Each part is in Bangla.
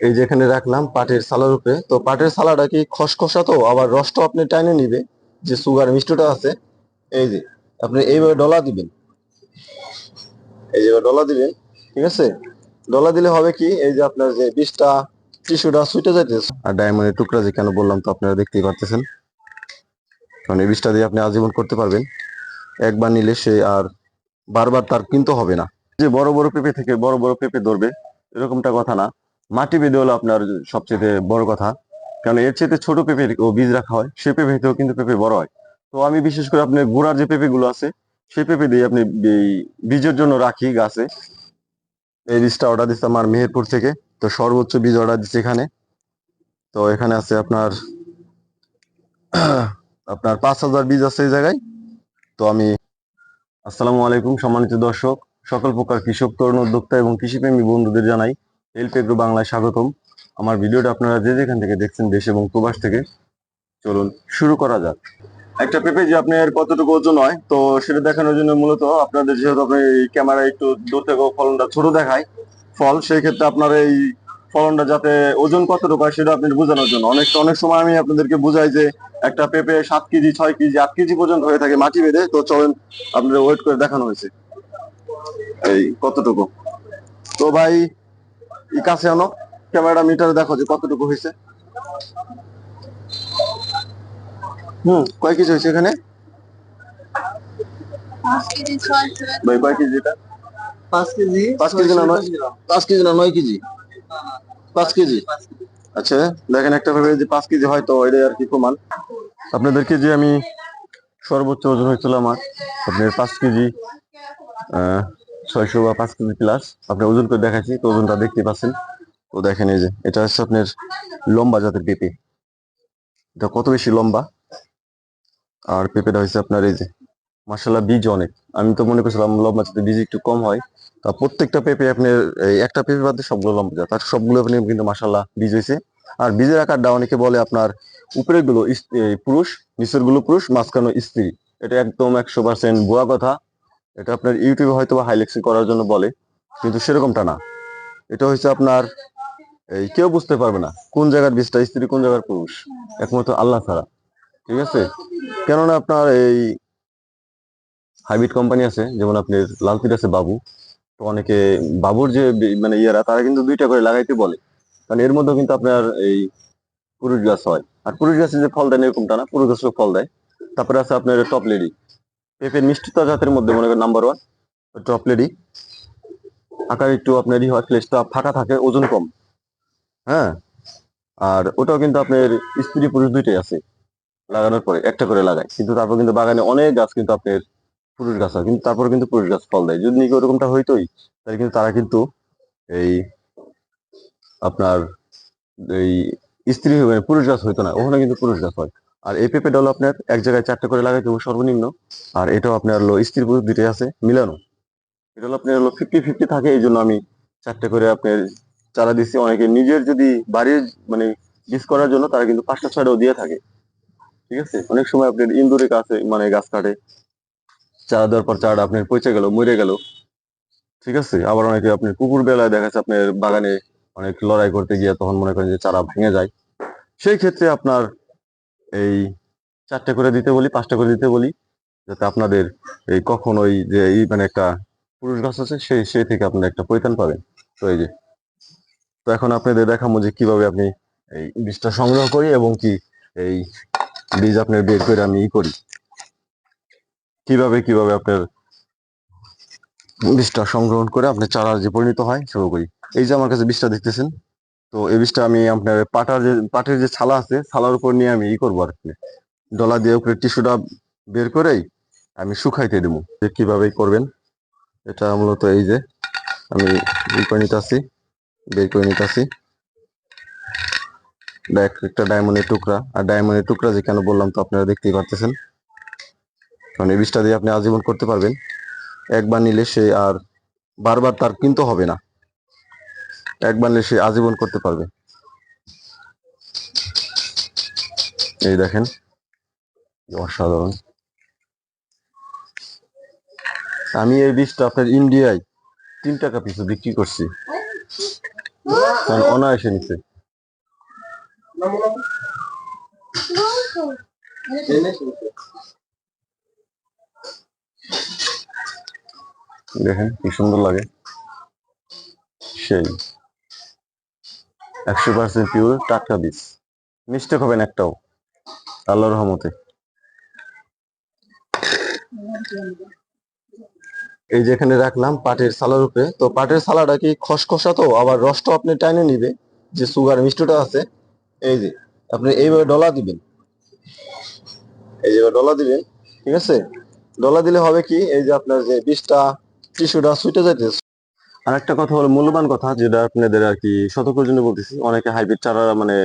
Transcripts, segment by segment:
এই যে এখানে রাখলাম পাটের সালার উপরে তো পাটের সালাটা কি খসখসা তো? আবার রসটাও আপনি টাইনে নিবে, যে সুগার মিষ্টটা আছে। এই যে, আপনি এইভাবে ডলা দিবেন। এই যে ডলা দিবেন, ঠিক আছে? ডলা দিলে হবে কি, এই যে আপনার যে বিষটা, টিস্যুটা ছুটে যাইতেছে। আর ডায়মন্ডের টুকরা যে কেন বললাম তো আপনারা দেখতেই পারতেছেন। কারণ এই বিষটা দিয়ে আপনি আজীবন করতে পারবেন। একবার নিলে সে আর বারবার তার কিনতে হবে না। যে বড় বড় পেঁপে থেকে বড় বড় পেঁপে ধরবে, এরকমটা কথা না। মাটি বেঁধে হলো আপনার সবচেয়ে বড় কথা। কারণ এর চেয়ে ছোট পেঁপে ও বীজ রাখা হয় সে পেঁপে থেকেও কিন্তু পেঁপে বড় হয়। তো আমি বিশেষ করে আপনার গোড়ার যে পেঁপে গুলো আছে, সেই পেঁপে দিয়ে আপনি বীজের জন্য রাখি গাছে। এই বীজটা অর্ডার দিচ্ছে আমার মেহেরপুর থেকে, তো সর্বোচ্চ বীজ অর্ডার দিচ্ছে এখানে। তো এখানে আছে আপনার আপনার পাঁচ হাজার বীজ আছে এই জায়গায়। তো আমি, আসসালামু আলাইকুম সম্মানিত দর্শক, সকল প্রকার কৃষক, তরুণ উদ্যোক্তা এবং কৃষিপ্রেমী বন্ধুদের জানাই হেল্প এগ্রো বাংলায় স্বাগতম। আমার ভিডিওটা আপনারা যে যেখান থেকে দেখছেন দেশ এবং প্রবাস থেকে, চলুন শুরু করা যাক। একটা পেঁপে যে আপনার কতটুকু ওজন হয়, তো সেটা দেখানোর জন্য মূলত আপনাদের যেহেতু আপনি এই ক্যামেরা একটু দূর থেকে ফলনটা ছোট দেখায় ফল, সেই ক্ষেত্রে আপনার এই ফলনটা যাতে ওজন কতটুকু হয় সেটা আপনি বোঝানোর জন্য। অনেক অনেক সময় আমি আপনাদেরকে বুঝাই যে একটা পেঁপে সাত কেজি, ছয় কেজি, আট কেজি পর্যন্ত হয়ে থাকে মাটি বেঁধে, তো চলেন আপনাদের ওয়েট করে দেখানো হয়েছে। এই কতটুকু? তো ভাই কাছে আনো ক্যামেরা মিটার দেখো যে কতটুকু হয়েছে। হুম কয় কেজি হয়েছে এখানে? পাঁচ কেজি ছয় ছয় ভাই কয় কেজি এটা? পাঁচ কেজি পাঁচ কেজি না নয়? পাঁচ কেজি না নয় কেজি? পাঁচ কেজি? আচ্ছা দেখেন একটা ভেবে যে পাঁচ কেজি হয় তো এটাই আর কি প্রমাণ। আপনাদেরকে যে আমি সর্বোচ্চ ওজন হয়েছিল আমার আপনার পাঁচ কেজি আহ, ছয়শো বা পাঁচ কেজি প্লাস আপনি ওজন করে দেখাচ্ছি, তো ওজনটা দেখতে পাচ্ছেন। তো দেখেন এই যে, এটা হচ্ছে আপনার লম্বা জাতের পেঁপে। এটা কত বেশি লম্বা? আর পেঁপেটা হচ্ছে আপনার এই যে মার্শাল্লাহ বীজ অনেক। আমি তো মনে করছিলাম লম্বা জাতের বীজ একটু কম হয়। তা প্রত্যেকটা পেঁপে আপনার একটা পেঁপে বাদে সবগুলো লম্বা জাত। আর সবগুলো আপনি কিন্তু মার্শাল্লাহ বীজ হয়েছে আর বীজের আকারটা অনেকে বলে আপনার উপরেরগুলো পুরুষ নিচেরগুলো পুরুষ, মাঝখানে স্ত্রী। এটা একদম একশো পার্সেন্ট ভুয়া কথা। এটা আপনার ইউটিউবে হয়তো বা হাইলেক্সি করার জন্য বলে, কিন্তু সেরকমটা না। এটা হচ্ছে আপনার, এই কেউ বুঝতে পারবে না কোন জায়গার বিষটা স্ত্রী, কোন জায়গার পুরুষ। একমাত্র আল্লাহ ছাড়া, ঠিক আছে? কেননা আপনার এই হাইব্রিড কোম্পানি আছে, যেমন আপনার লালপিট আছে বাবু। তো অনেকে বাবুর যে মানে ইয়েরা, তারা কিন্তু দুইটা করে লাগাইতে বলে। কারণ এর মধ্যেও কিন্তু আপনার এই পুরুষ গাছ হয়। আর পুরুষ গাছে যে ফল দেয় এরকমটা না, পুরুষ গাছেও ফল দেয়। তারপরে আছে আপনার টপ লেডি পেঁপের মিষ্টিতা জাতের মধ্যে, মনে করেন নাম্বার ওয়ান টপ লেডি আকার একটু আপনার ই হয় ফ্লেসটা ফাঁকা থাকে, ওজন কম। হ্যাঁ? আর ওটাও কিন্তু আপনার স্ত্রী পুরুষ দুইটাই আছে, লাগানোর পরে, একটা করে লাগায়। কিন্তু তারপর কিন্তু বাগানে অনেক গাছ কিন্তু আপনার পুরুষ গাছ হয়, কিন্তু তারপর কিন্তু পুরুষ গাছ ফল দেয়। যদি নাকি ওরকমটা হইতোই, তাহলে কিন্তু তারা কিন্তু এই আপনার এই স্ত্রী মানে পুরুষ গাছ হইতো না, ওখানে কিন্তু পুরুষ গাছ হয়। আর এই পেঁপে ডল আপনার এক জায়গায় চারটে করে লাগাইতে হবে সর্বনিম্ন। আর এটাও আপনার হলো স্ত্রী পুরুষ আছে, মিলানো। এটা হলো আপনার হলো ফিফটি ফিফটি থাকে, এই জন্য আমি চারটে করে আপনার চারা দিচ্ছি অনেকে নিজের যদি বাড়ির মানে বীজ করার জন্য তারা কিন্তু পাঁচটা ছয়টাও দিয়ে থাকে। ঠিক আছে? অনেক সময় আপনার ইন্দুরে গাছে মানে গাছ কাটে। চারা দেওয়ার পর চারাটা আপনার পচে গেল, মরে গেল। ঠিক আছে? আবার অনেকে আপনার কুকুর বেলায় দেখা যাচ্ছে আপনার বাগানে অনেক লড়াই করতে গিয়ে তখন মনে করেন যে চারা ভেঙে যায়। সেই ক্ষেত্রে আপনার এই চারটে করে দিতে বলি, পাঁচটা করে দিতে বলি, যাতে আপনাদের এই কখন ওই যে এই মানে একটা পুরুষ গাছ আছে সেই সেই থেকে আপনারা একটা পরিত্রাণ পাবেন। তো এই যে, তো এখন আপনাদের দেখাবো যে কীভাবে আপনি এই বীজটা সংগ্রহ করি এবং কি এই বীজ আপনার বের করে আমি ই করি। কীভাবে কীভাবে আপনার বীজটা সংগ্রহণ করে আপনার চারা যে পরিণত হয় শুরু করি এই যে আমার কাছে বীজটা দেখতেছেন তো এই বীজটা আমি আপনার পাটার যে, পাটের যে ছালা আছে, ছালার উপর নিয়ে আমি ই করব আর কি। ডলা দিয়ে উপরে টিস্যুটা বের করেই আমি শুকাইতে দেবো। যে কীভাবে করবেন, এটা মূলত এই যে, আমি ই করে নিতেছি, বের করে নিতেছি। একটা ডায়মন্ডের টুকরা, আর ডায়মন্ডের টুকরা যে কেন বললাম তো আপনারা দেখতেই পারতেছেন। কারণ এই বীজটা দিয়ে আপনি আজীবন করতে পারবেন। একবার নিলে সে আর বারবার তার কিনতে হবে না। একবার নিলে সে আজীবন করতে পারবে। এই দেখেন অসাধারণ। আমি এই বীজটা আপনার ইন্ডিয়ায় তিন টাকা পিছু বিক্রি করছি। কারণ অনায়াসে নিচ্ছে। দেখেন, কি সুন্দর লাগে। সেই। একশো পার্সেন্ট পিওর টাটকা বীজ মিস্টেক হবে না একটাও, আল্লাহর রহমতে। এই যে এখানে রাখলাম পাটের সালার উপরে তো পাটের সালাটা কি খসখসা তো? আবার রসটা আপনি টাইনে নিবে, যে সুগার মিষ্টটা আছে। এই যে, আপনি এইভাবে ডলা দিবেন। এই যে ডলা দিবেন, ঠিক আছে? ডলা দিলে হবে কি? এই যে আপনার যে বিষটা টিস্যুটা ছুটে যাইতে আর একটা কথা হলো মূল্যবান কথা, যেটা আপনাদের আর কি সতর্কের জন্য বলতেছি। অনেকে হাইব্রিড চারা মানে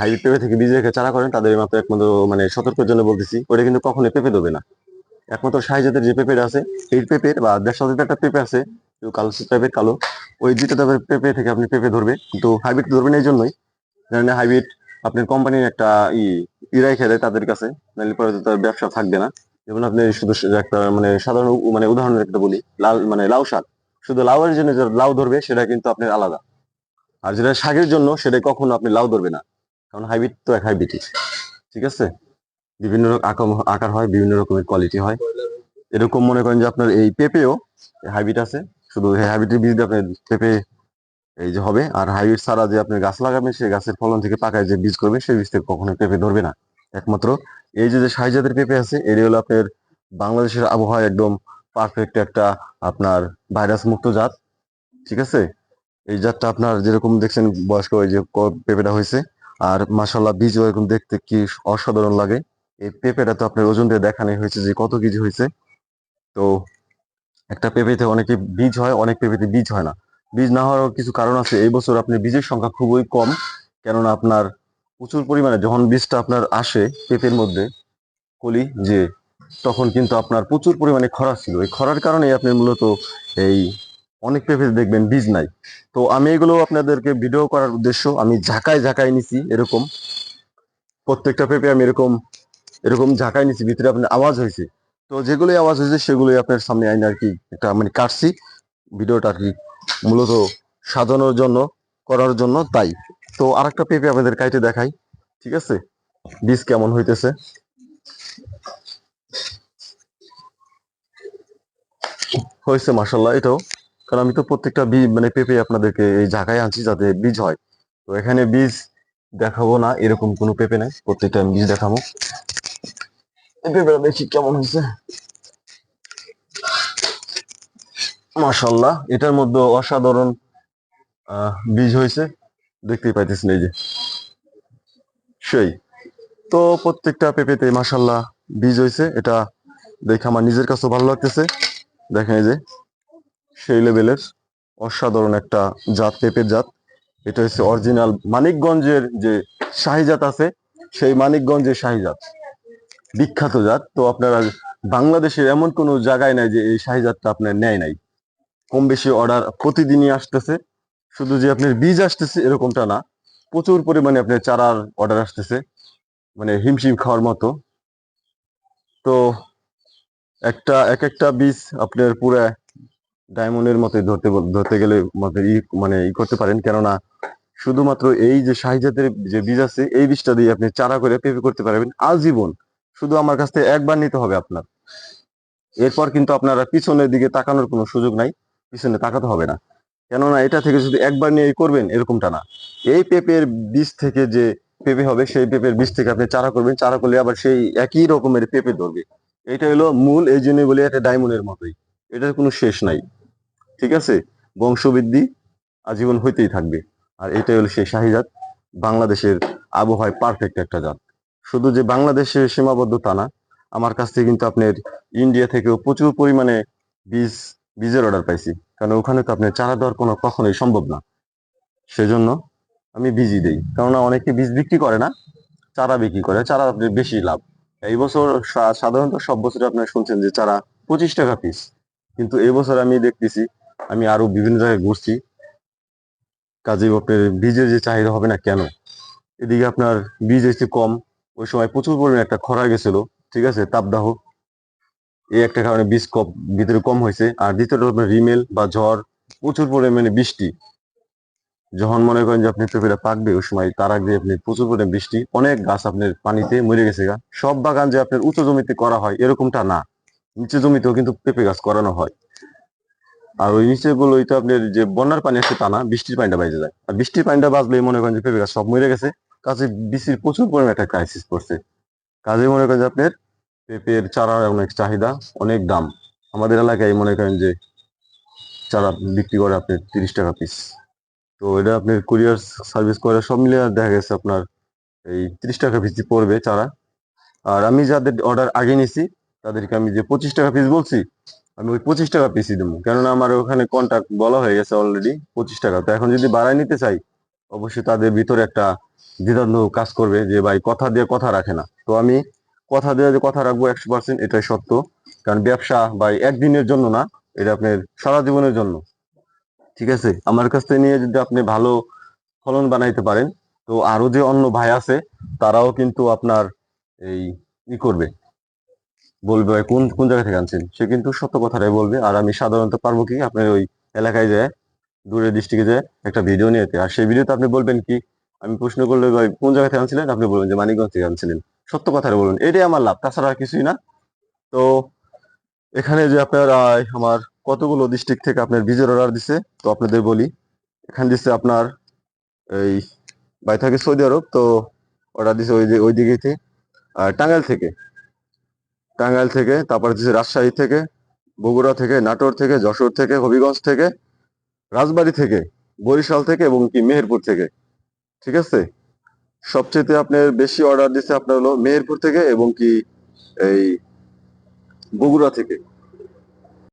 হাইব্রিড পেঁপে থেকে বীজ রেখে চারা করেন, তাদের মাত্র একমাত্র মানে সতর্কের জন্য বলতেছি। ওটা কিন্তু কখনোই পেঁপে দেবে না। একমাত্র সাই যে পেঁপেটা আছে, এই পেঁপের বা দেড়শো একটা পেঁপে আছে কালো টাইপের কালো, ওই দুইটা টাইপের পেঁপে থেকে আপনি পেঁপে ধরবে। কিন্তু হাইব্রিড ধরবেন এই জন্যই জানেন হাইব্রিড আপনার কোম্পানির একটা ই ইরাই খেলে তাদের কাছে, নাহলে পরে তো তার ব্যবসা থাকবে না। যেমন আপনি শুধু একটা মানে সাধারণ মানে উদাহরণের একটা বলি, লাল মানে লাউ শাক। শুধু লাউয়ের জন্য যে লাউ ধরবে, সেটা কিন্তু আপনার আলাদা। আর যেটা শাকের জন্য, সেটা কখনো আপনি লাউ ধরবে না। কারণ হাইব্রিড তো এক হাইব্রিডই। ঠিক আছে? বিভিন্ন রকম আকার হয়, বিভিন্ন রকমের কোয়ালিটি হয়। এরকম মনে করেন যে আপনার এই পেঁপেও হাইব্রিড আছে। শুধু হাইব্রিডের বীজ আপনার পেঁপে এই যে হবে। আর হাইব্রিড ছাড়া যে আপনি গাছ লাগাবেন সেই গাছের ফলন থেকে পাকায় যে বীজ করবে, সেই বীজ থেকে কখনো পেঁপে ধরবে না। একমাত্র এই যে জাতের পেঁপে আছে, এটি হলো আপনার বাংলাদেশের আবহাওয়া একদম পারফেক্ট একটা আপনার ভাইরাস মুক্ত জাত, ঠিক আছে? এই জাতটা আপনার যেরকম দেখছেন বয়স্ক ওই যে পেঁপেটা হয়েছে, আর মাসাল্লাহ বীজ এরকম দেখতে কি অসাধারণ লাগে। এই পেঁপেটা তো আপনার ওজন দিয়ে দেখানো হয়েছে যে কত কেজি হয়েছে। তো একটা পেঁপেতে অনেকে বীজ হয়, অনেক পেঁপেতে বীজ হয় না। বীজ না হওয়ার কিছু কারণ আছে। এই বছর আপনার বীজের সংখ্যা খুবই কম, কেননা আপনার প্রচুর পরিমাণে যখন বীজটা আপনার আসে পেঁপের মধ্যে, কলি, যে তখন কিন্তু আপনার প্রচুর পরিমাণে খরা ছিল। এই খরার কারণে আপনি মূলত এই অনেক পেঁপে দেখবেন বীজ নাই। তো আমি এগুলো আপনাদেরকে ভিডিও করার উদ্দেশ্য, আমি ঝাঁকায় ঝাঁকায় নিছি এরকম। প্রত্যেকটা পেঁপে আমি এরকম এরকম ঝাঁকায় নিছি, ভিতরে আপনার আওয়াজ হয়েছে। তো যেগুলোই আওয়াজ হয়েছে, সেগুলোই আপনার সামনে আইন আর কি একটা মানে কাটছি। ভিডিওটা আর কি মূলত সাজানোর জন্য, করার জন্য তাই। তো আরেকটা পেঁপে আপনাদের কাইটে দেখাই, ঠিক আছে? বীজ কেমন হইতেছে? হয়েছে মাসাল্লাহ এটাও। কারণ আমি তো প্রত্যেকটা বীজ মানে পেঁপে আপনাদেরকে এই জায়গায় আনছি যাতে বীজ হয়। তো এখানে বীজ দেখাবো না, এরকম কোনো পেঁপে নাই। প্রত্যেকটা আমি বীজ দেখাবো। পেঁপেটা দেখি কেমন হয়েছে। মাশাল্লাহ এটার মধ্যে অসাধারণ বীজ হয়েছে। দেখতেই পাইতেছেন এই যে। সেই। তো প্রত্যেকটা পেঁপেতে মাশাল্লাহ বীজ হয়েছে। এটা দেখে আমার নিজের কাছেও ভালো লাগতেছে। দেখেন এই যে সেই লেভেলের অসাধারণ একটা জাত, পেঁপের জাত। এটা হচ্ছে অরিজিনাল মানিকগঞ্জের যে শাহী জাত আছে, সেই মানিকগঞ্জের শাহী জাত। বিখ্যাত জাত। তো আপনারা বাংলাদেশের এমন কোনো জায়গায় নাই যে এই শাহী জাতটা আপনার নেয় নাই। কম বেশি অর্ডার প্রতিদিনই আসতেছে। শুধু যে আপনার বীজ আসতেছে এরকমটা না, প্রচুর পরিমাণে আপনার চারার অর্ডার আসতেছে। মানে হিমশিম খাওয়ার মতো। তো একটা এক একটা বীজ আপনার পুরা ডায়মন্ডের মতো ধরতে ধরতে গেলে মানে ই করতে পারেন। কেননা শুধুমাত্র এই যে শাহী জাতের যে বীজ আছে, এই বীজটা দিয়ে আপনি চারা করে পেঁপে করতে পারবেন আজীবন। শুধু আমার কাছ থেকে একবার নিতে হবে আপনার। এরপর কিন্তু আপনারা পিছনের দিকে তাকানোর কোনো সুযোগ নাই, পিছনে তাকাতে হবে না। কেননা এটা থেকে যদি একবার নিয়ে করবেন, এরকমটা না। এই পেঁপের বীজ থেকে যে পেঁপে হবে, সেই পেঁপের বীজ থেকে আপনি চারা করবেন। চারা করলে আবার সেই একই রকমের পেঁপে ধরবে। এটা হলো মূল, এই জন্যই বলি এটা ডায়মন্ডের মতোই। এটার কোনো শেষ নাই। ঠিক আছে? বংশবৃদ্ধি আজীবন হইতেই থাকবে। আর এটাই হলো সেই শাহী জাত বাংলাদেশের আবহাওয়ায় পারফেক্ট একটা জাত। শুধু যে বাংলাদেশের সীমাবদ্ধ তা না, আমার কাছ থেকে কিন্তু আপনার ইন্ডিয়া থেকেও প্রচুর পরিমাণে বীজ, বীজের অর্ডার পাইছি। কারণ ওখানে তো আপনার চারা দেওয়ার কোনো কখনোই সম্ভব না। সেজন্য আমি বীজই দেই। কেননা অনেকে বীজ বিক্রি করে না, চারা বিক্রি করে। চারা আপনার বেশি লাভ। এই বছর সাধারণত সব বছর আপনারা শুনছেন যে চারা পঁচিশ টাকা পিস কিন্তু এই বছর আমি দেখতেছি, আমি আরও বিভিন্ন জায়গায় ঘুরছি। কাজে আপনার বীজের যে চাহিদা হবে না কেন? এদিকে আপনার বীজ এসে কম। ওই সময় প্রচুর পরিমাণে একটা খরা গেছিল, ঠিক আছে, তাপদাহ। এই একটা কারণে বীজ কম, ভিতরে কম হয়েছে। আর দ্বিতীয়ত রিমেল বা ঝড়, প্রচুর পরিমাণে বৃষ্টি। যখন মনে করেন যে আপনি পেঁপেটা পাকবে, ওই সময় তার আগে আপনি প্রচুর পরিমাণে বৃষ্টি, অনেক গাছ আপনার পানিতে মরে গেছে গা। সব বাগান যে আপনার উঁচু জমিতে করা হয়, এরকমটা না। নিচু জমিতেও কিন্তু পেঁপে গাছ করানো হয়। আর ওই নিচে গুলো ওইটা আপনার যে বন্যার পানি আসছে তা না, বৃষ্টির পানিটা বাইরে যায়। আর বৃষ্টির পানিটা বাজলে মনে করেন যে পেঁপে গাছ সব মরে গেছে। কাজে বৃষ্টির প্রচুর পরিমাণে একটা ক্রাইসিস পড়ছে। কাজে মনে করেন যে আপনার পেঁপের চারার অনেক চাহিদা অনেক দাম। আমাদের এলাকায় মনে করেন যে চারা বিক্রি করে আপনার তিরিশ টাকা পিস তো এটা আপনার কুরিয়ার সার্ভিস করে সব মিলিয়ে দেখা গেছে আপনার এই তিরিশ টাকা পিস পড়বে চারা। আর আমি যাদের অর্ডার আগে নিছি, তাদেরকে আমি যে পঁচিশ টাকা পিস বলছি, আমি ওই পঁচিশ টাকা পিসই দেবো। কেননা আমার ওখানে কন্ট্যাক্ট বলা হয়ে গেছে অলরেডি পঁচিশ টাকা। তো এখন যদি বাড়ায় নিতে চাই, অবশ্যই তাদের ভিতরে একটা দ্বিধাদ্বন্দ্ব কাজ করবে যে, ভাই, কথা দিয়ে কথা রাখে না। তো আমি কথা দিয়ে যে কথা রাখব একশো পার্সেন্ট এটাই সত্য। কারণ ব্যবসা বা একদিনের জন্য না, এটা আপনার সারা জীবনের জন্য। ঠিক আছে? আমার কাছ থেকে নিয়ে যদি আপনি ভালো ফলন বানাইতে পারেন, তো আরও যে অন্য ভাই আছে, তারাও কিন্তু আপনার এই ই করবে। বলবে কোন কোন জায়গা থেকে আনছেন? সে কিন্তু সত্য কথাটাই বলবে। আর আমি সাধারণত পারব কি? আপনার ওই এলাকায় যায় দূরের ডিস্ট্রিক্টে যায়, একটা ভিডিও নিয়ে আর সেই ভিডিওতে আপনি বলবেন কি, আমি প্রশ্ন করলে ভাই, কোন জায়গা থেকে আনছিলেন? আপনি বলবেন যে মানিকগঞ্জ থেকে আনছিলেন। সত্য কথাটা বলবেন এটাই আমার লাভ। তাছাড়া কিছুই না। তো এখানে যে আপনার আমার কতগুলো ডিস্ট্রিক্ট থেকে আপনার বীজের অর্ডার দিছে? তো আপনাদের বলি, এখানে দিচ্ছে আপনার এই বাই থাকে সৌদি আরব, তো অর্ডার দিছে ওই ওই দিকে আর টাঙ্গাইল থেকে। টাঙ্গাইল থেকে, তারপর দিচ্ছে রাজশাহী থেকে, বগুড়া থেকে, নাটোর থেকে, যশোর থেকে, হবিগঞ্জ থেকে, রাজবাড়ি থেকে, বরিশাল থেকে এবং কি মেহেরপুর থেকে। ঠিক আছে? সবচেয়ে আপনার বেশি অর্ডার দিচ্ছে আপনার হলো মেহেরপুর থেকে এবং কি এই বগুড়া থেকে।